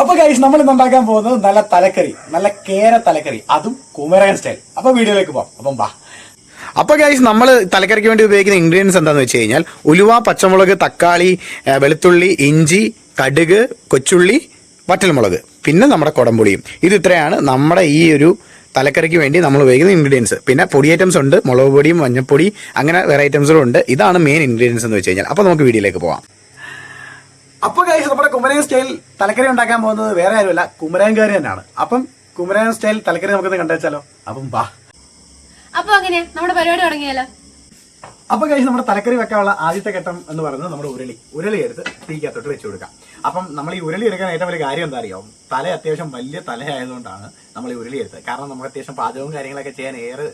അപ്പൊ ഗൈസ് നമ്മൾ ഇന്ന് ഉണ്ടാക്കാൻ പോകുന്നത് നല്ല തലക്കറി നല്ല കേര തലക്കറി. അതും കുമരകൻ സ്റ്റൈൽ അപ്പൊ വീഡിയോയിലേക്ക് പോവാം. അപ്പം വാ. അപ്പോൾ ഗൈസ് നമ്മൾ തലക്കറിക്ക് വേണ്ടി ഉപയോഗിക്കുന്ന ഇൻഗ്രീഡിയൻസ് എന്താണെന്ന് വെച്ച് കഴിഞ്ഞാൽ ഉലുവ പച്ചമുളക് തക്കാളി വെളുത്തുള്ളി ഇഞ്ചി കടുക് കൊച്ചുള്ളി വറ്റൽമുളക്. പിന്നെ നമ്മുടെ കുടംപുളിയും. ഇത് ഇത്രയാണ് നമ്മുടെ ഈ ഒരു തലക്കറിക്ക് വേണ്ടി നമ്മൾ ഉപയോഗിക്കുന്ന ഇൻഗ്രീഡിയൻസ് പിന്നെ പൊടി ഐറ്റംസ് ഉണ്ട്. മുളക് പൊടിയും മഞ്ഞപ്പൊടി അങ്ങനെ വേറെ ഐറ്റംസുകളും ഉണ്ട്. ഇതാണ് മെയിൻ ഇൻഗ്രീഡിയൻസ് എന്ന് വെച്ച് കഴിഞ്ഞാൽ. അപ്പോൾ നമുക്ക് വീഡിയോയിലേക്ക് പോവാം. അപ്പൊ കഴിച്ച് നമ്മുടെ കുമരൻ സ്റ്റൈൽ തലക്കറി ഉണ്ടാക്കാൻ പോകുന്നത് വേറെ ആരുമല്ല കുമരൻകാരി തന്നെയാണ്. അപ്പം കുമരൻ സ്റ്റൈൽ തലക്കറി നമുക്കൊന്ന് കണ്ടുവച്ചാലോ അപ്പം വാ. അപ്പൊ നമ്മുടെ പരിപാടി തുടങ്ങിയാലോ? അപ്പൊ കഴിച്ച് നമ്മുടെ തലക്കറി വെക്കാനുള്ള ആദ്യത്തെ ഘട്ടം എന്ന് പറയുന്നത് നമ്മുടെ ഉരുളി. ഉരുളി എടുത്ത് തീക്കകത്തോട്ട് വെച്ച് കൊടുക്കാം അപ്പം നമ്മൾ ഈ ഉരുളി എടുക്കാൻ ഏറ്റവും വലിയ കാര്യം എന്താ അറിയാം? തല അത്യാവശ്യം വലിയ തലയായതുകൊണ്ടാണ് നമ്മൾ ഈ ഉരുളി എടുത്തത്. കാരണം നമുക്ക് അത്യാവശ്യം പാചകവും കാര്യങ്ങളൊക്കെ ചെയ്യാൻ ഏറെ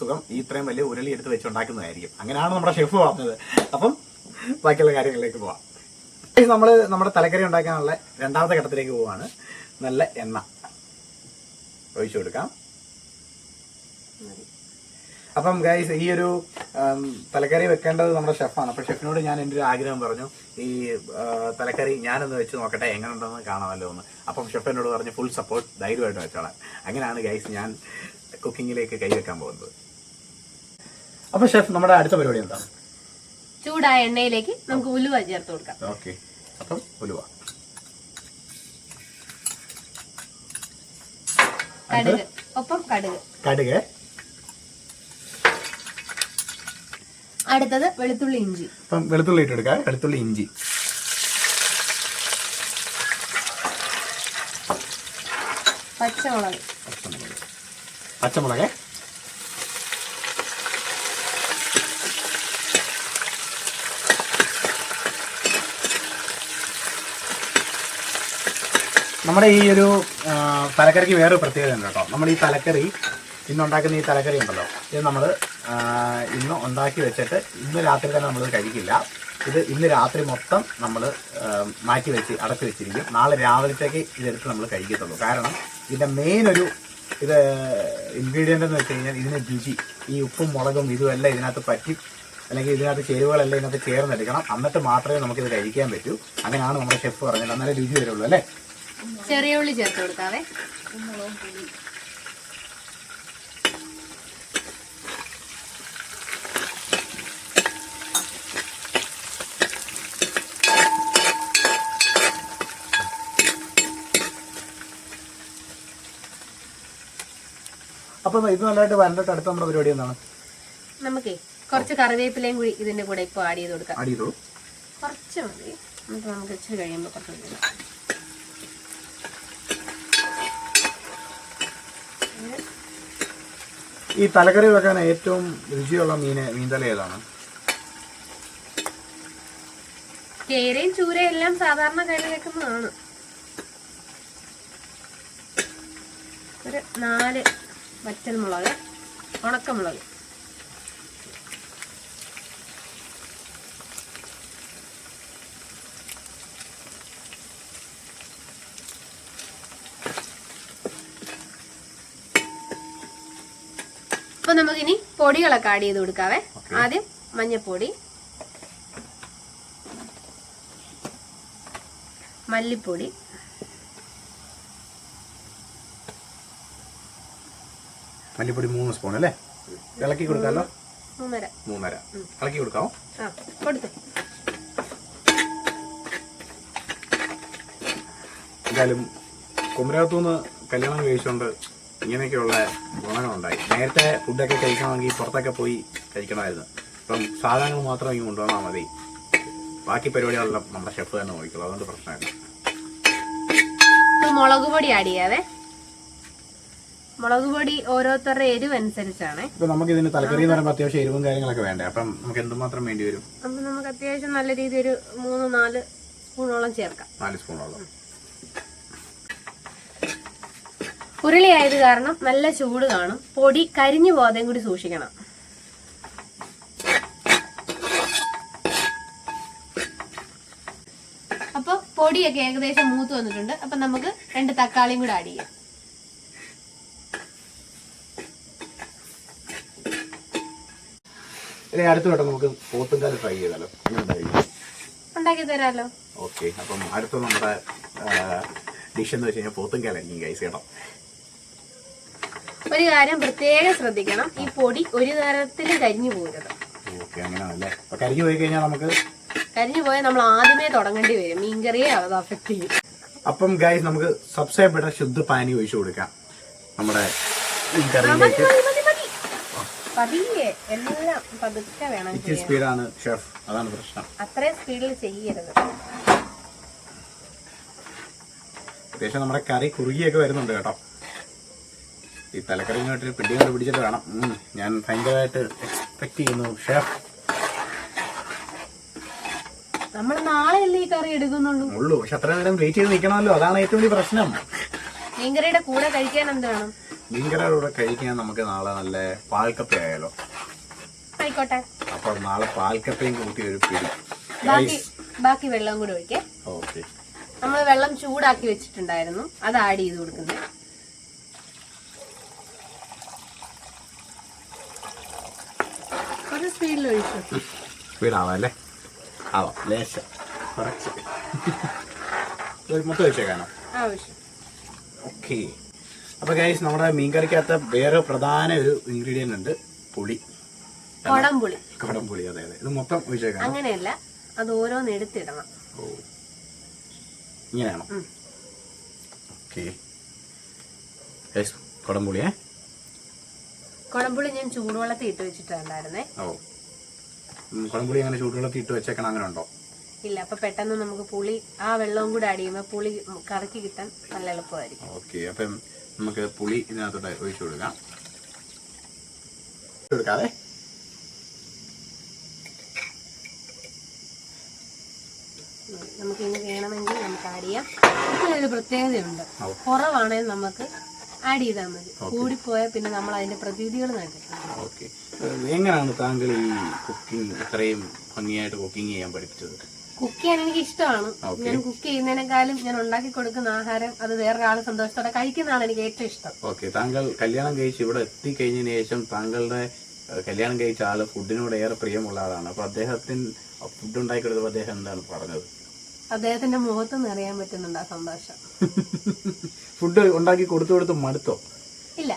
സുഖം ഈ ഇത്രയും വലിയ ഉരുളി എടുത്ത് വെച്ചുണ്ടാക്കുന്നതായിരിക്കും അങ്ങനെയാണ് നമ്മുടെ ഷെഫ് പറഞ്ഞത്. അപ്പം ബാക്കിയുള്ള കാര്യങ്ങളിലേക്ക് പോവാം. നമ്മൾ നമ്മുടെ തലക്കറി ഉണ്ടാക്കാനുള്ള രണ്ടാമത്തെ ഘട്ടത്തിലേക്ക് പോവാണ്. നല്ല എണ്ണ ഒഴിച്ചു കൊടുക്കാം. അപ്പം ഗൈസ് ഈ ഒരു തലക്കറി വെക്കേണ്ടത് നമ്മുടെ ഷെഫാണ് അപ്പൊ ഷെഫിനോട് ഞാൻ എന്റെ ഒരു ആഗ്രഹം പറഞ്ഞു ഈ തലക്കറി ഞാനൊന്ന് വെച്ച് നോക്കട്ടെ എങ്ങനെ ഉണ്ടെന്ന് കാണാമല്ലോ എന്ന്. അപ്പം ഷെഫ് എന്നോട് പറഞ്ഞു ഫുൾ സപ്പോർട്ട് ധൈര്യമായിട്ട് വെച്ചോളാം. അങ്ങനെയാണ് ഗൈസ് ഞാൻ കുക്കിങ്ങിലേക്ക് കൈവെക്കാൻ പോകുന്നത്. അപ്പൊ ഷെഫ് നമ്മുടെ അടുത്ത പരിപാടി എന്താണ്? ചൂടായ എണ്ണയിലേക്ക് നമുക്ക് ഉലുവ ചേർത്ത് കൊടുക്കാം. ഓക്കെ. അപ്പം ഉലുവ. കടുക്. ഒപ്പം കടുക്. കടുക്. അടുത്തത് വെളുത്തുള്ളി ഇഞ്ചി. അപ്പം വെളുത്തുള്ളി ഇട്ടെടുക്കുക വെളുത്തുള്ളി ഇഞ്ചി. പച്ചമുളക്. പച്ചമുളക്. നമ്മുടെ ഈ ഒരു തലക്കറിക്ക് വേറൊരു പ്രത്യേകത ഉണ്ട് കേട്ടോ. നമ്മുടെ ഈ തലക്കറി ഇന്നുണ്ടാക്കുന്ന ഈ തലക്കറി ഉണ്ടല്ലോ. ഇത് നമ്മൾ ഇന്ന് ഉണ്ടാക്കി വെച്ചിട്ട് ഇന്ന് രാത്രി തന്നെ നമ്മൾ കഴിക്കില്ല. ഇത് ഇന്ന് രാത്രി മൊത്തം നമ്മൾ മാറ്റി വെച്ച് അടച്ചു വെച്ചിരിക്കും. നാളെ രാവിലത്തേക്ക് ഇതെടുത്ത് നമ്മൾ കഴിക്കത്തുള്ളൂ. കാരണം ഇതിന്റെ മെയിൻ ഒരു ഇത് ഇൻഗ്രീഡിയന്റ് എന്ന് വെച്ച് കഴിഞ്ഞാൽ ഇതിന് രുചി. ഈ ഉപ്പും മുളകും ഇതും എല്ലാം ഇതിനകത്ത് പറ്റി അല്ലെങ്കിൽ ഇതിനകത്ത് ചേരുവകളെല്ലാം ഇതിനകത്ത് ചേർന്നെടുക്കണം. എന്നിട്ട് മാത്രമേ നമുക്കിത് കഴിക്കാൻ പറ്റൂ. അങ്ങനെയാണ് നമ്മുടെ ഷെഫ് പറഞ്ഞത്. എന്നാലേ രുചി വരുള്ളൂ അല്ലേ? ചെറിയ ഉള്ളി ചേർത്ത് കൊടുക്കാവേ. അപ്പം ഇത് നല്ലതായിട്ട് വരണ്ടിട്ട് അടുത്ത നമ്മുടെ പരിപാടി എന്താണ്? നമുക്കേ കുറച്ച് കറിവേപ്പിലയും കൂടി ഇതിന്റെ കൂടെ ഇപ്പൊ ആഡ് ചെയ്ത് കൊടുക്കാം. ആഡ് ചെയ്തോളൂ. കുറച്ച് മതി. നമുക്ക് ഇച്ചിരി കഴിയുമ്പോൾ കുറച്ച് കൂടി ഇടാം. ഈ തലക്കറി വെക്കാൻ ഏറ്റവും രുചിയുള്ള മീന് മീൻതല ഏതാണ്? കേരയും ചൂരയും എല്ലാം സാധാരണ കറി വെക്കുന്നതാണ് ഒരു നാല് വറ്റൽമുളക് ഉണക്കമുളക്. അപ്പൊ നമുക്കിനി പൊടികളൊക്കെ ആഡ് ചെയ്ത് കൊടുക്കാവേ. ആദ്യം മഞ്ഞപ്പൊടി മല്ലിപ്പൊടി മല്ലിപ്പൊടി മൂന്ന് സ്പൂൺ അല്ലേ? ഇളക്കി കൊടുക്കാമല്ലോ മൂന്നര. മൂന്നര. ഇളക്കി കൊടുക്കാമോ ആ കൊടുത്തു. എന്തായാലും കുമരകത്തുനിന്ന് കല്യാണം കഴിച്ചുകൊണ്ട് ഇങ്ങനെയൊക്കെയുള്ള ഗുണങ്ങളുണ്ടായി. നേരത്തെ ഫുഡൊക്കെ കഴിക്കണമെങ്കിൽ പുറത്തൊക്കെ പോയി കഴിക്കണമായിരുന്നു. ഇപ്പം സാധനങ്ങൾ മാത്രം ഇങ്ങ് കൊണ്ടുവന്നാൽ മതി. ബാക്കി പരിപാടികളെല്ലാം നമ്മുടെ ഷെഫ് തന്നെ നോക്കിക്കോളൂ. അതുകൊണ്ട് പ്രശ്നമില്ല. മുളക് പൊടി ആഡ് ചെയ്യാവേ. മുളക് പൊടി ഓരോരുത്തരുടെ എരിവ് അനുസരിച്ചാണ് ഇപ്പൊ നമുക്ക് ഇതിന് തലക്കറി എന്ന് പറയുമ്പോൾ അത്യാവശ്യം എരിവും കാര്യങ്ങളൊക്കെ വേണ്ടേ? അപ്പം നമുക്ക് എന്തുമാത്രം വേണ്ടി വരും? അപ്പൊ നമുക്ക് അത്യാവശ്യം നല്ല രീതിയിൽ ഒരു മൂന്ന് നാല് സ്പൂണോളം ചേർക്കാം. നാല് സ്പൂണോളം. ഉരുളി ആയത് കാരണം നല്ല ചൂട് കാണും. പൊടി കരിഞ്ഞു പോകാതെയും കൂടി സൂക്ഷിക്കണം. അപ്പൊ പൊടിയൊക്കെ ഏകദേശം മൂത്ത് വന്നിട്ടുണ്ട്. അപ്പൊ നമുക്ക് രണ്ട് തക്കാളിയും കൂടെ ആഡ് ചെയ്യാം. ഇനി അടുത്ത വട്ടം നമുക്ക് പോത്തുംകാൽ ഫ്രൈ ചെയ്താലോ? ഉണ്ടാക്കി തരാലോ. ഓക്കെ അപ്പം അടുത്ത നമ്മുടെ ഡിഷ് എന്ന് വെച്ച് കഴിഞ്ഞാൽ പോത്തും കാലായിരിക്കും ഗൈസ് കേട്ടോ. ഒരു കാര്യം പ്രത്യേകം ശ്രദ്ധിക്കണം. ഈ പൊടി ഒരു തരത്തിലും കരിഞ്ഞു പോകരുത്. ഓക്കെ അങ്ങനെയാണല്ലേ? അപ്പൊ കരിഞ്ഞു പോയി കഴിഞ്ഞാൽ നമുക്ക് കരിഞ്ഞു പോയാൽ നമ്മൾ ആദ്യമേ തുടങ്ങേണ്ടി വരും. മീൻകറിയെ അത് അഫക്ട് ചെയ്യും അപ്പം ഗൈസ് നമുക്ക് സബ്സൈഡ് ശുദ്ധ പാനി ഒഴിച്ചു കൊടുക്കാം. നമ്മുടെ മീൻകറിയിലേക്ക്. പതിയെ എല്ലാം പതുക്കെ വേണം ഇച്ചിരി സ്പീഡാണ് ഷെഫ് അതാണ് പ്രശ്നം. അത്രയും സ്പീഡിൽ ചെയ്യരുത്. അത്യാവശ്യം നമ്മുടെ കറി കുറുകിയൊക്കെ വരുന്നുണ്ട് കേട്ടോ. ഈ തലക്കറിങ്ങോട്ട് പിടിയും കൂടെ പിടിച്ചിട്ട് വേണം. ഞാൻ ഭയങ്കരമായിട്ട് എക്സ്പെക്ട് ചെയ്യുന്നു ഷെഫ് നമ്മൾ നാളെയല്ലേ ഈ കറി എടുക്കുന്നുള്ളൂ? ഉള്ളൂ പക്ഷെ അത്ര നേരം വെയിറ്റ് ചെയ്ത് നിൽക്കണമല്ലോ. അതാണ് ഏറ്റവും വലിയ പ്രശ്നം. മീൻകറിയുടെ കൂടെ കഴിക്കാൻ എന്ത് വേണം? മീൻകറിയുടെ കൂടെ കഴിക്കാൻ നമുക്ക് നാളെ നല്ല പാൽക്കപ്പ ആയാലോ? ആയിക്കോട്ടെ. അപ്പോൾ നാളെ പാൽക്കപ്പയും കൂട്ടി ഒരു പിടി. ബാക്കി ബാക്കി വെള്ളം കൂടെ ഒഴിക്കേ. ഓക്കെ നമ്മൾ വെള്ളം ചൂടാക്കി വെച്ചിട്ടുണ്ടായിരുന്നു. അത് ആഡ് ചെയ്ത് കൊടുക്കുന്നത്. സ്പീഡാവാം അല്ലേ ആവാം ലേശം. കുറച്ച്. മൊത്തം ആവശ്യം ഓക്കെ. അപ്പൊ ഗൈസ് നമ്മുടെ മീൻകറിക്കകത്ത് വേറെ പ്രധാന ഒരു ഇൻഗ്രീഡിയന്റ് ഉണ്ട് പുളി. കൊടംപുളി. കടംപുളി അതെ അതെ. ഇത് മൊത്തം ഒഴിച്ചേക്കാം അങ്ങനെയല്ല അത് ഓരോന്ന് എടുത്തിടണം. ഓ. ഇങ്ങനെയാണോ. ഓക്കെ. ഗൈസ് കുടംപുളിയേ കൊടംപുളി ഞാൻ ചൂടുവെള്ളത്തിൽ ഇട്ട് വെച്ചിട്ടുണ്ടായിരുന്നേ. ഓ. കുടംപുളി അങ്ങനെ ചൂടുവെള്ളത്തിൽ ഇട്ട് വെച്ചേക്കണം അങ്ങനെ ഉണ്ടോ? ഇല്ല അപ്പൊ പെട്ടെന്ന് നമുക്ക് പുളി ആ വെള്ളവും കൂടെ ആഡ് ചെയ്യുമ്പോൾ പുളി കറക്കി കിട്ടാൻ നല്ല എളുപ്പമായിരിക്കും. ഓക്കെ അപ്പം നമുക്ക് പുളി ഇതിനകത്തോട്ട് ഒഴിച്ചു കൊടുക്കാം. കൊടുക്കാതെ നമുക്ക് ഇനി വേണമെങ്കിൽ നമുക്ക് ആഡ് ചെയ്യാം. ഇതിനൊരു പ്രത്യേകതയുണ്ട്. കുറവാണെങ്കിൽ നമുക്ക് ആഡ് ചെയ്താൽ മതി. കൂടിപ്പോയാൽ പിന്നെ നമ്മൾ അതിന്റെ പ്രതിവിധികൾ ഓക്കെ എങ്ങനെയാണ് താങ്കൾ ഈ കുക്കിംഗ് ഇത്രയും ഭംഗിയായിട്ട് കുക്കിംഗ് ചെയ്യാൻ പഠിപ്പിച്ചത്? കുക്ക് ചെയ്യാൻ എനിക്ക് ഇഷ്ടമാണ്. ഞാൻ കുക്ക് ചെയ്യുന്നതിനേക്കാളും ഞാൻ ഉണ്ടാക്കി കൊടുക്കുന്ന ആഹാരം അത് വേറെ ആൾ സന്തോഷത്തോടെ കഴിക്കുന്നതാണ് എനിക്ക് ഏറ്റവും ഇഷ്ടം. ഓക്കെ താങ്കൾ കല്യാണം കഴിച്ച് ഇവിടെ എത്തിക്കഴിഞ്ഞതിന് ശേഷം താങ്കളുടെ കല്യാണം കഴിച്ച ആൾ ഫുഡിനോട് ഏറെ പ്രിയമുള്ള ആളാണ്. അപ്പൊ അദ്ദേഹത്തിന് ഫുഡ് ഉണ്ടാക്കി കൊടുത്തപ്പോൾ അദ്ദേഹം എന്താണ് പറഞ്ഞത്? അദ്ദേഹത്തിന്റെ മുഖത്ത് നിറയാൻ പറ്റുന്നുണ്ട് ആ സന്തോഷം ഫുഡ് ഉണ്ടാക്കി കൊടുത്തു കൊടുത്ത് മടുത്തോ? ഇല്ല.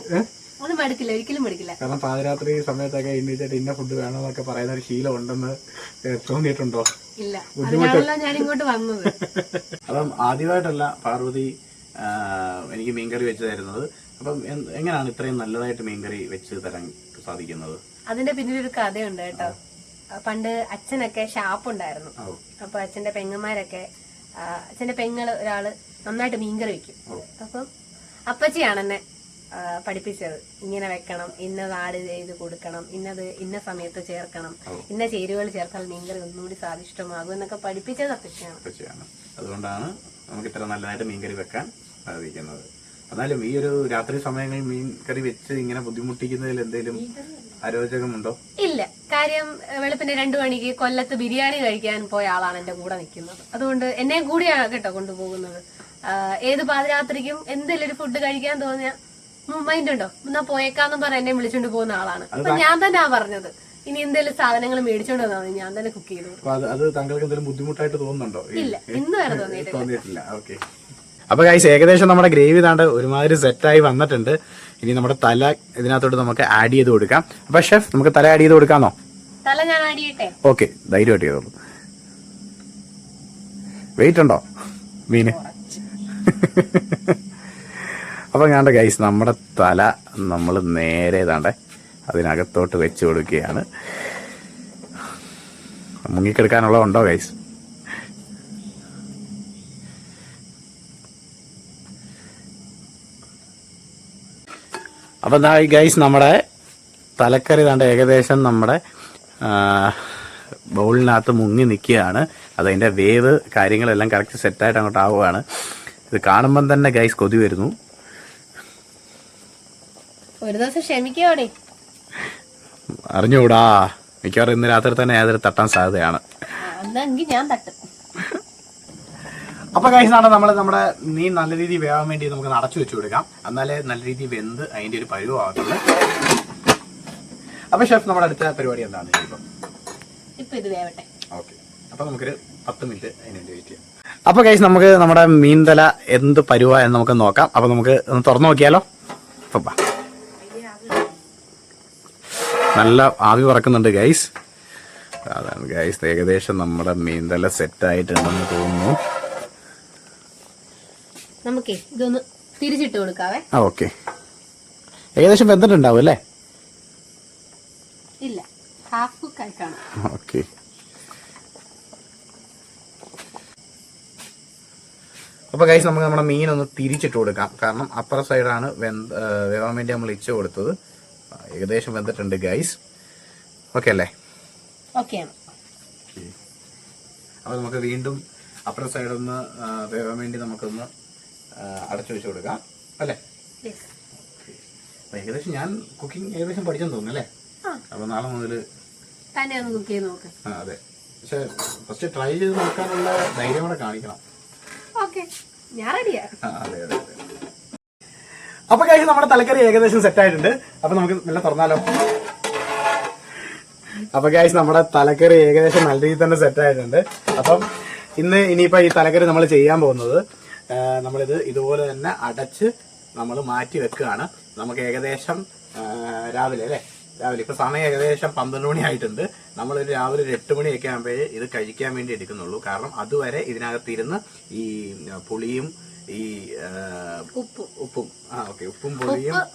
ഒന്നും മടുക്കില്ല ഒരിക്കലും മടുക്കില്ല. കാരണം പാതിരാത്രി സമയത്തൊക്കെ എണ്ണീച്ചിട്ട് ഇന്ന ഫുഡ് വേണമെന്നൊക്കെ പറയുന്ന ഒരു ശീലം ഉണ്ടെന്ന് തോന്നിയിട്ടുണ്ടോ? ഇല്ല. ഞാൻ ഇങ്ങോട്ട് വന്നത്. അപ്പം ആദ്യമായിട്ടല്ല പാർവതി എനിക്ക് മീൻകറി വെച്ച് തരുന്നത്. അപ്പം എങ്ങനെയാണ് ഇത്രയും നല്ലതായിട്ട് മീൻകറി വെച്ച് തരാൻ സാധിക്കുന്നത്? അതിന്റെ പിന്നിലൊരു കഥയുണ്ട് കേട്ടോ. പണ്ട് അച്ഛനൊക്കെ ഷാപ്പ് ഉണ്ടായിരുന്നു. അപ്പൊ അച്ഛന്റെ പെങ്ങന്മാരൊക്കെ അച്ഛന്റെ പെങ്ങൾ ഒരാൾ നന്നായിട്ട് മീൻകറി വെക്കും. അപ്പം അപ്പച്ചിയാണ് എന്നെ പഠിപ്പിച്ചത്. ഇങ്ങനെ വെക്കണം ഇന്നത് ആഡ് ചെയ്ത് കൊടുക്കണം ഇന്നത് ഇന്ന സമയത്ത് ചേർക്കണം ഇന്ന ചേരുവകൾ ചേർത്താൽ മീൻകറി ഒന്നുകൂടി സ്വാദിഷ്ടമാകും എന്നൊക്കെ പഠിപ്പിച്ചത് അപ്പച്ചിയാണ്. അപ്പച്ചിയാണ്. അതുകൊണ്ടാണ് നമുക്ക് ഇത്ര നല്ലതായിട്ട് മീൻകറി വെക്കാൻ സാധിക്കുന്നത്. എന്നാലും ഈ ഒരു രാത്രി സമയങ്ങളിൽ മീൻകറി വെച്ച് ഇങ്ങനെ ബുദ്ധിമുട്ടിക്കുന്നതിൽ എന്തെങ്കിലും അരോചകമുണ്ടോ? ഇല്ല. കാര്യം വെളുപ്പിന്റെ വെളുപ്പിന് രണ്ടു മണിക്ക് കൊല്ലത്ത് ബിരിയാണി കഴിക്കാൻ പോയ ആളാണ് എന്റെ കൂടെ നിൽക്കുന്നത്. അതുകൊണ്ട് എന്നെയും കൂടിയാണ് കേട്ടോ കൊണ്ടുപോകുന്നത്. ഏത് പാതിരാത്രിക്കും എന്തെങ്കിലും ഒരു ഫുഡ് കഴിക്കാൻ തോന്നിയ മൈൻഡ് ഉണ്ടോ? എന്നാ പോയേക്കാന്ന് പറഞ്ഞ എന്നെ വിളിച്ചോണ്ട് പോകുന്ന ആളാണ്. അപ്പൊ ഞാൻ തന്നെ ആ പറഞ്ഞത്. ഇനി എന്തെങ്കിലും സാധനങ്ങൾ മേടിച്ചോണ്ട് വന്നാൽ ഞാൻ തന്നെ കുക്ക് ചെയ്തു. അത് താങ്കൾക്ക് എന്തെങ്കിലും ബുദ്ധിമുട്ടായിട്ട് തോന്നുന്നുണ്ടോ? ഇല്ല. ഇന്ന് വരെ തോന്നിയിട്ടില്ല. തോന്നിയിട്ടില്ല ഓക്കെ അപ്പൊ ഗൈസ് ഏകദേശം നമ്മുടെ ഗ്രേവി താണ്ട് ഒരുമാതിരി സെറ്റായി വന്നിട്ടുണ്ട്. ഇനി നമ്മുടെ തല ഇതിനകത്തോട്ട് നമുക്ക് ആഡ് ചെയ്ത് കൊടുക്കാം. അപ്പൊ ഷെഫ് നമുക്ക് തല ആഡ് ചെയ്ത് കൊടുക്കാന്നോ? തല ഞാൻ ആടിയിട്ടെ ഓക്കെ ധൈര്യമായിട്ട് ചെയ്തോളൂ. വെയിറ്റ് ഉണ്ടോ? മീന്? അപ്പൊ ഞാണ്ട ഗൈസ് നമ്മുടെ തല നമ്മൾ നേരെ താണ്ടെ അതിനകത്തോട്ട് വെച്ച് കൊടുക്കുകയാണ്. മുങ്ങിക്കെടുക്കാനുള്ള ഉണ്ടോ ഗൈസ് അപ്പൊ എന്താ ഗൈസ് നമ്മുടെ തലക്കറി താണ്ട് ഏകദേശം നമ്മുടെ ബൗളിനകത്ത് മുങ്ങി നിൽക്കുകയാണ്. അതതിന്റെ വേവ് കാര്യങ്ങളെല്ലാം കറക്റ്റ് സെറ്റായിട്ട് അങ്ങോട്ട് ആവുകയാണ്. ഇത് കാണുമ്പം തന്നെ ഗൈസ് കൊതി വരുന്നു. ഒരു ദിവസം ക്ഷമിക്കോടെ അറിഞ്ഞുകൂടാ. മിക്കവാറും ഇന്ന് രാത്രി തന്നെ ഏതൊരു തട്ടാൻ സാധ്യതയാണ്. ഞാൻ തട്ടും. അപ്പൊ കഴിച്ചാണ് നമ്മൾ നമ്മുടെ നീ നല്ല രീതിയിൽ വേവാൻ വേണ്ടി നമുക്ക് അടച്ചു വെച്ചു കൊടുക്കാം. എന്നാലേ നല്ല രീതിയിൽ വെന്ത് അതിന്റെ ഒരു പരുവാകത്തുള്ളൂ അപ്പൊ ഷെഫ് നമ്മുടെ അടുത്ത പരിപാടി എന്താണ്? ഇപ്പം ഇത് വേവട്ടെ. ഓക്കെ അപ്പൊ നമുക്കൊരു പത്ത് മിനിറ്റ് അതിനുവേണ്ടി വെയിറ്റ് ചെയ്യാം. അപ്പൊ കഴിച്ച് നമുക്ക് നമ്മുടെ മീൻതല എന്ത് പരുവ എന്ന് നമുക്ക് നോക്കാം. അപ്പൊ നമുക്ക് ഒന്ന് തുറന്നു നോക്കിയാലോ? അപ്പം. നല്ല ആവി പറക്കുന്നുണ്ട് ഗൈസ് അതാണ് ഗൈസ് ഏകദേശം നമ്മുടെ മീൻതല സെറ്റായിട്ടുണ്ടെന്ന് തോന്നുന്നു. നമുക്കേ ഇതൊന്ന് തിരിച്ചിട്ട് കൊടുക്കാവേ. ആ ഓക്കെ. ഏകദേശം വെന്തിട്ടുണ്ടാവും അല്ലേ? ഇല്ല ഹാഫ് കുക്ക് കാണാം. ഓക്കെ. അപ്പോൾ കൈസ് നമുക്ക് നമ്മുടെ മീൻ ഒന്ന് തിരിച്ചിട്ട് കൊടുക്കാം. കാരണം അപ്പുറ സൈഡാണ് വെന്ത് വേവാൻ വേണ്ടി നമ്മൾ ഇച്ച കൊടുത്തത്. ഏകദേശം വെന്തിട്ടുണ്ട് ഗൈസ് ഓക്കെ അല്ലേ? ഓക്കെയാണ് അപ്പോൾ നമുക്ക് വീണ്ടും അപ്പുറ സൈഡൊന്ന് വേവാൻ വേണ്ടി നമുക്കൊന്ന് അടച്ചു വെച്ച് കൊടുക്കാം. അല്ലേ? ഏകദേശം ഞാൻ കുക്കിംഗ് ഏകദേശം പഠിച്ചെന്ന് തോന്നുന്നു അല്ലേ? അപ്പൊ അപ്പോൾ നാളെ മുതൽ തന്നെ ഒന്ന് കുക്ക് ചെയ്ത് നോക്ക്. ആ അതെ. പക്ഷെ ഫസ്റ്റ് ട്രൈ ചെയ്ത് നോക്കാനുള്ള ധൈര്യം കൂടെ കാണിക്കണം. ഓക്കെ ഞാൻ റെഡിയാ അതെ അതെ അപ്പൊ കഴിഞ്ഞ നമ്മുടെ തലക്കറി ഏകദേശം സെറ്റ് ആയിട്ടുണ്ട്. അപ്പൊ നമുക്ക് നല്ല തുറന്നാലോ? അപ്പൊ ഗൈസ് നമ്മുടെ തലക്കറി ഏകദേശം നല്ല രീതിയിൽ തന്നെ സെറ്റ് ആയിട്ടുണ്ട്. അപ്പം ഇന്ന് ഇനിയിപ്പോ ഈ തലക്കറി നമ്മൾ ചെയ്യാൻ പോകുന്നത് നമ്മളിത് ഇതുപോലെ തന്നെ അടച്ച് നമ്മൾ മാറ്റി വെക്കുകയാണ്. നമുക്ക് ഏകദേശം രാവിലെ അല്ലേ? രാവിലെ. ഇപ്പം സമയം ഏകദേശം പന്ത്രണ്ട് മണി ആയിട്ടുണ്ട്. നമ്മളൊരു രാവിലെ ഒരു എട്ട് മണിയൊക്കെ ആകുമ്പോഴേ ഇത് കഴിക്കാൻ വേണ്ടി എടുക്കുന്നുള്ളൂ. കാരണം അതുവരെ ഇതിനകത്തിരുന്ന് ഈ പുളിയും ഈ ഉപ്പും. ഉപ്പും. ഉപ്പും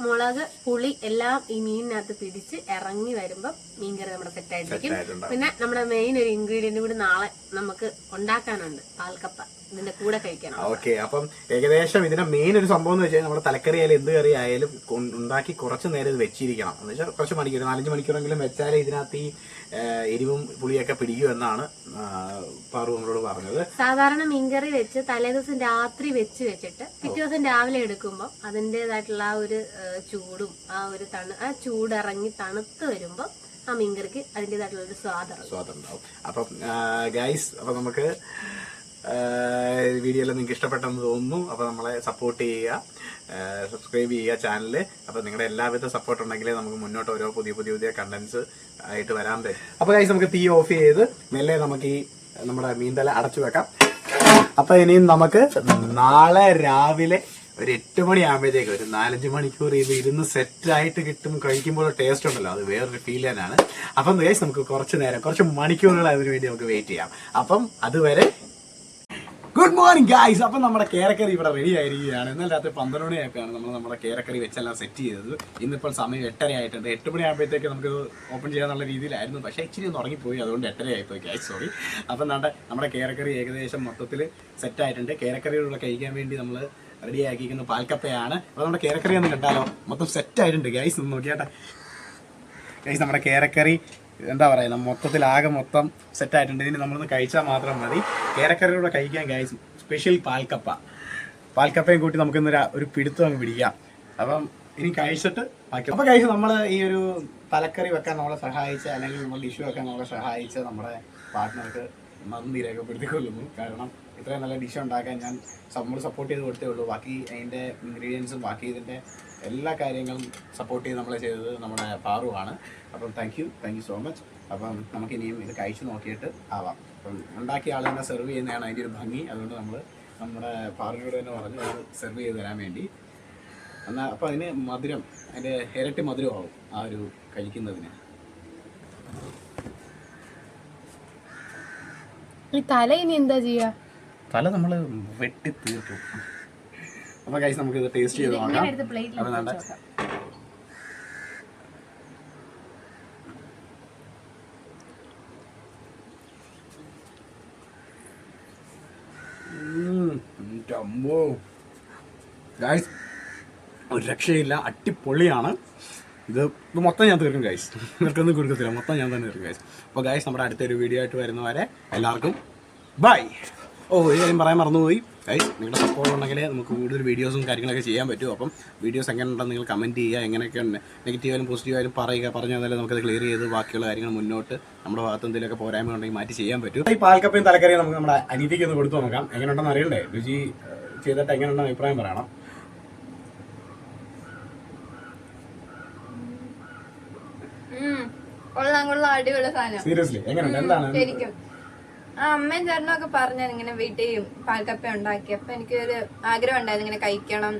മുളക് പുളി എല്ലാം ഈ മീനിനകത്ത് പിടിച്ച് ഇറങ്ങി വരുമ്പോൾ മീൻകറി നമ്മുടെ സെറ്റ് ആയിട്ടിരിക്കും. പിന്നെ നമ്മുടെ മെയിൻ ഒരു ഇൻഗ്രീഡിയന്റ് കൂടി നാളെ നമുക്ക് ഉണ്ടാക്കാനുണ്ട് പാൽക്കപ്പ. ഇതിന്റെ കൂടെ കഴിക്കണം. ഓക്കെ അപ്പം ഏകദേശം ഇതിന്റെ മെയിൻ ഒരു സംഭവം എന്ന് വെച്ചാൽ നമ്മുടെ തലക്കറി ആയാലും എന്ത് കറി ആയാലും ഉണ്ടാക്കി കുറച്ച് നേരം ഇത് വെച്ചിരിക്കണം. എന്ന് വെച്ചാൽ കുറച്ച് മണിക്കൂർ നാലഞ്ച് മണിക്കൂറെങ്കിലും വെച്ചാലേ ഇതിനകത്ത് ഈ എരിവും പുളിയൊക്കെ പിടിക്കും എന്നാണ് പാറു നമ്മളോട് പറഞ്ഞത്. സാധാരണ മീൻകറി വെച്ച് തലേദിവസം രാത്രി വെച്ച് വെച്ചിട്ട് പിറ്റേ ദിവസം രാവിലെ എടുക്കുമ്പോൾ അതിന്റെതായിട്ടുള്ള ആ ഒരു ചൂടും ആ ഒരു തണു ആ ചൂടിറങ്ങി തണുത്ത് വരുമ്പോൾ ആ മീൻകറിക്ക് അതിന്റെതായിട്ടുള്ള ഒരു സ്വാദം സ്വാദുണ്ടാവും അപ്പം ഗൈസ് അപ്പൊ നമുക്ക് വീഡിയോ എല്ലാം നിങ്ങൾക്ക് ഇഷ്ടപ്പെട്ടെന്ന് തോന്നുന്നു. അപ്പൊ നമ്മളെ സപ്പോർട്ട് ചെയ്യുക സബ്സ്ക്രൈബ് ചെയ്യുക ചാനൽ അപ്പൊ നിങ്ങളുടെ എല്ലാവിധ സപ്പോർട്ട് ഉണ്ടെങ്കിലേ നമുക്ക് മുന്നോട്ട് ഓരോ പുതിയ പുതിയ പുതിയ കണ്ടന്റ്സ് ആയിട്ട് വരാൻ തരും അപ്പൊ ഗൈസ് നമുക്ക് തീ ഓഫ് ചെയ്ത് മെല്ലെ നമുക്ക് ഈ നമ്മുടെ മീൻതല അടച്ചു വെക്കാം. അപ്പൊ ഇനിയും നമുക്ക് നാളെ രാവിലെ ഒരു എട്ട് മണിയാകുമ്പോഴത്തേക്ക് ഒരു നാലഞ്ച് മണിക്കൂർ ഇത് ഇരുന്ന് സെറ്റ് ആയിട്ട് കിട്ടും കഴിക്കുമ്പോൾ ടേസ്റ്റ് ഉണ്ടല്ലോ. അത് വേറൊരു ഫീൽ തന്നെയാണ്. അപ്പം ഗൈസ് നമുക്ക് കുറച്ച് നേരം കുറച്ച് മണിക്കൂറുകൾ അതിന് വേണ്ടി നമുക്ക് വെയിറ്റ് ചെയ്യാം. അപ്പം അതുവരെ ഗുഡ് മോർണിംഗ് ഗായ്സ് അപ്പം നമ്മുടെ കേരക്കറി ഇവിടെ റെഡി ആയിരിക്കുകയാണ്. ഇന്നലെ രാത്രി പന്ത്രണ്ട് മണിയൊക്കെയാണ് നമ്മൾ നമ്മുടെ കേരക്കറി വെച്ചെല്ലാം സെറ്റ് ചെയ്തത്. ഇന്നിപ്പോൾ സമയം എട്ടര ആയിട്ടുണ്ട്. എട്ട് മണിയാകുമ്പോഴത്തേക്ക് നമുക്ക് ഓപ്പൺ ചെയ്യാന്നുള്ള രീതിയിലായിരുന്നു. പക്ഷേ ഇച്ചിരി ഒന്ന് ഉറങ്ങിപ്പോയി. അതുകൊണ്ട് എട്ടര ആയിപ്പോയി ഗായ്സ് സോറി അപ്പം നമ്മുടെ നമ്മുടെ കേരക്കറി ഏകദേശം മൊത്തത്തിൽ സെറ്റായിട്ടുണ്ട് കേരക്കറിയുടെ കഴിക്കാൻ വേണ്ടി നമ്മൾ റെഡി ആക്കിയിരിക്കുന്ന പാൽക്കപ്പയാണ്. അപ്പോൾ നമ്മുടെ കേരക്കറി ഒന്ന് കണ്ടാലോ? മൊത്തം സെറ്റ് ആയിട്ടുണ്ട്. ഗൈസ് ഒന്ന് നോക്കിയാട്ടെ. ഗൈസ് നമ്മുടെ കേരക്കറി എന്താ പറയുക മൊത്തത്തിൽ ആകെ മൊത്തം സെറ്റ് ആയിട്ടുണ്ട്. ഇതിന് നമ്മളൊന്ന് കഴിച്ചാൽ മാത്രം മതി. കേരക്കറിയുടെ കഴിക്കാൻ ഗൈസ് സ്പെഷ്യൽ പാൽക്കപ്പ. പാൽക്കപ്പയും കൂട്ടി നമുക്കിന്ന് ഒരു പിടുത്തം അങ്ങ് പിടിക്കാം. അപ്പം ഇനി കഴിച്ചിട്ട് ബാക്കി അപ്പോൾ കഴിച്ച് നമ്മൾ ഈ ഒരു തലക്കറി വെക്കാൻ നമ്മളെ സഹായിച്ച അല്ലെങ്കിൽ നമ്മൾ ഇഷ്യൂ വെക്കാൻ നമ്മളെ സഹായിച്ച നമ്മുടെ പാർട്ട്ണർക്ക് നന്ദി രേഖപ്പെടുത്തിക്കൊള്ളുന്നു. കാരണം ഇത്രയും നല്ല ഡിഷ് ഉണ്ടാക്കാൻ ഞാൻ നമ്മൾ സപ്പോർട്ട് ചെയ്ത് കൊടുത്തേ ഉള്ളൂ. ബാക്കി അതിന്റെ ഇൻഗ്രീഡിയൻസും ബാക്കി ഇതിന്റെ എല്ലാ കാര്യങ്ങളും സപ്പോർട്ട് ചെയ്ത് നമ്മളെ ചെയ്തത് നമ്മുടെ പാറുവാണ് അപ്പം thank you thank you so much അപ്പം നമുക്ക് ഇനിയും ഇത് കഴിച്ചു നോക്കിയിട്ട് ആവാം. അപ്പം ഉണ്ടാക്കിയ ആൾ തന്നെ സെർവ് ചെയ്യുന്നതാണ് അതിന്റെ ഒരു ഭംഗി. അതുകൊണ്ട് നമ്മൾ നമ്മുടെ പാറുവിനോട് തന്നെ പറഞ്ഞ് അത് സെർവ് ചെയ്ത് തരാൻ വേണ്ടി. എന്നാൽ അപ്പം അതിന് മധുരം അതിന്റെ ഇരട്ടി മധുരമാവും ആ ഒരു കഴിക്കുന്നതിന്. തല ഇനി എന്താ ചെയ്യാ? തല നമ്മൾ വെട്ടി തീർത്തു. അപ്പോൾ കഴിച്ച് നമുക്ക് ഇത് ടേസ്റ്റ് ചെയ്ത് നോക്കാം. അപ്പോൾ ഗായ്സ് ഒരു രക്ഷയില്ല. അട്ടിപ്പൊളിയാണ് ഇത് ഇത് മൊത്തം ഞാൻ തീർക്കും ഗൈസ് നിങ്ങൾക്കൊന്നും കൊടുക്കത്തില്ല മൊത്തം ഞാൻ തന്നെ തീർക്കും ഗൈസ് അപ്പോൾ ഗൈസ് നമ്മുടെ അടുത്തൊരു വീഡിയോ ആയിട്ട് വരുന്നവരെ എല്ലാവർക്കും ബൈ ഓ ഒരു കാര്യം പറയാൻ മറന്നുപോയി. ഗൈസ് നിങ്ങളുടെ സപ്പോർട്ട് ഉണ്ടെങ്കിൽ നമുക്ക് കൂടുതൽ വീഡിയോസും കാര്യങ്ങളൊക്കെ ചെയ്യാൻ പറ്റും. അപ്പം വീഡിയോസ് എങ്ങനെ ഉണ്ടെന്ന് നിങ്ങൾ കമന്റ് ചെയ്യുക എങ്ങനെയൊക്കെ ഉണ്ട് നെഗറ്റീവായാലും പോസിറ്റീവായാലും പറയുക പറഞ്ഞു തന്നാലേ നമുക്കത് ക്ലിയർ ചെയ്ത് ബാക്കിയുള്ള കാര്യങ്ങൾ മുന്നോട്ട് നമ്മുടെ ഭാഗത്ത് എന്തെങ്കിലുമൊക്കെ പോരായ്മ ഉണ്ടെങ്കിൽ മാറ്റി ചെയ്യാൻ പറ്റും. ഈ പാൽക്കപ്പയും തലക്കറിയും നമുക്ക് നമ്മുടെ അനീതിക്ക് ഒന്ന് കൊടുത്തു നോക്കാം. എങ്ങനെയുണ്ടെന്ന് അറിയണ്ടേ? രുചി ചെയ്തിട്ട് എങ്ങനെ ഉണ്ടെന്ന് അഭിപ്രായം പറയണം. സീരിയസ്ലി എങ്ങനെയുണ്ട്? എന്താണ്? ശരിക്കും. ആ അമ്മയും ചേട്ടനും ഒക്കെ പറഞ്ഞു ഇങ്ങനെ വീട്ടിൽ പാൽക്കപ്പ ഉണ്ടാക്കി. അപ്പൊ എനിക്കൊരു ആഗ്രഹം ഉണ്ടായിരുന്നു ഇങ്ങനെ കഴിക്കണം.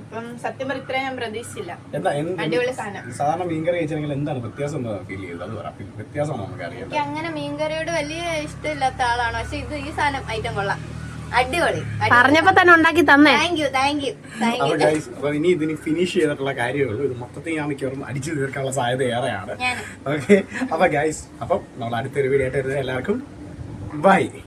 അപ്പം സത്യം ഇത്രയും ഞാൻ പ്രതീക്ഷിച്ചില്ല. എന്താ അടിപൊളി സാധനം. സാധാരണ മീൻകറി കഴിച്ചിട്ടുണ്ടെങ്കിൽ എന്താണ് വ്യത്യാസം ഫീൽ ചെയ്തത്? അത് പറ. വ്യത്യാസമാണ് നമുക്ക് അറിയാം. എനിക്ക് അങ്ങനെ മീൻകറിയോട് വലിയ ഇഷ്ടമില്ലാത്ത ആളാണ്. പക്ഷെ ഇത് ഈ സാധനം ഐറ്റം കൊള്ളാം അടിപൊളി പറഞ്ഞപ്പോ തന്നെ ഉണ്ടാക്കി തന്നേ. Thank you thank you thank അപ്പൊ യു ഗൈസ് അപ്പൊ ഇനി ഇതിന് ഫിനിഷ് ചെയ്തിട്ടുള്ള ഇത് മൊത്തത്തിൽ ഞാൻ മിക്കവാറും അടിച്ചു തീർക്കാനുള്ള സാധ്യത ഏറെയാണ്. ഓക്കെ അപ്പൊ ഗൈസ് അപ്പം നമ്മൾ അടുത്തൊരു വീഡിയോ ആയിട്ട് എല്ലാവർക്കും ബൈ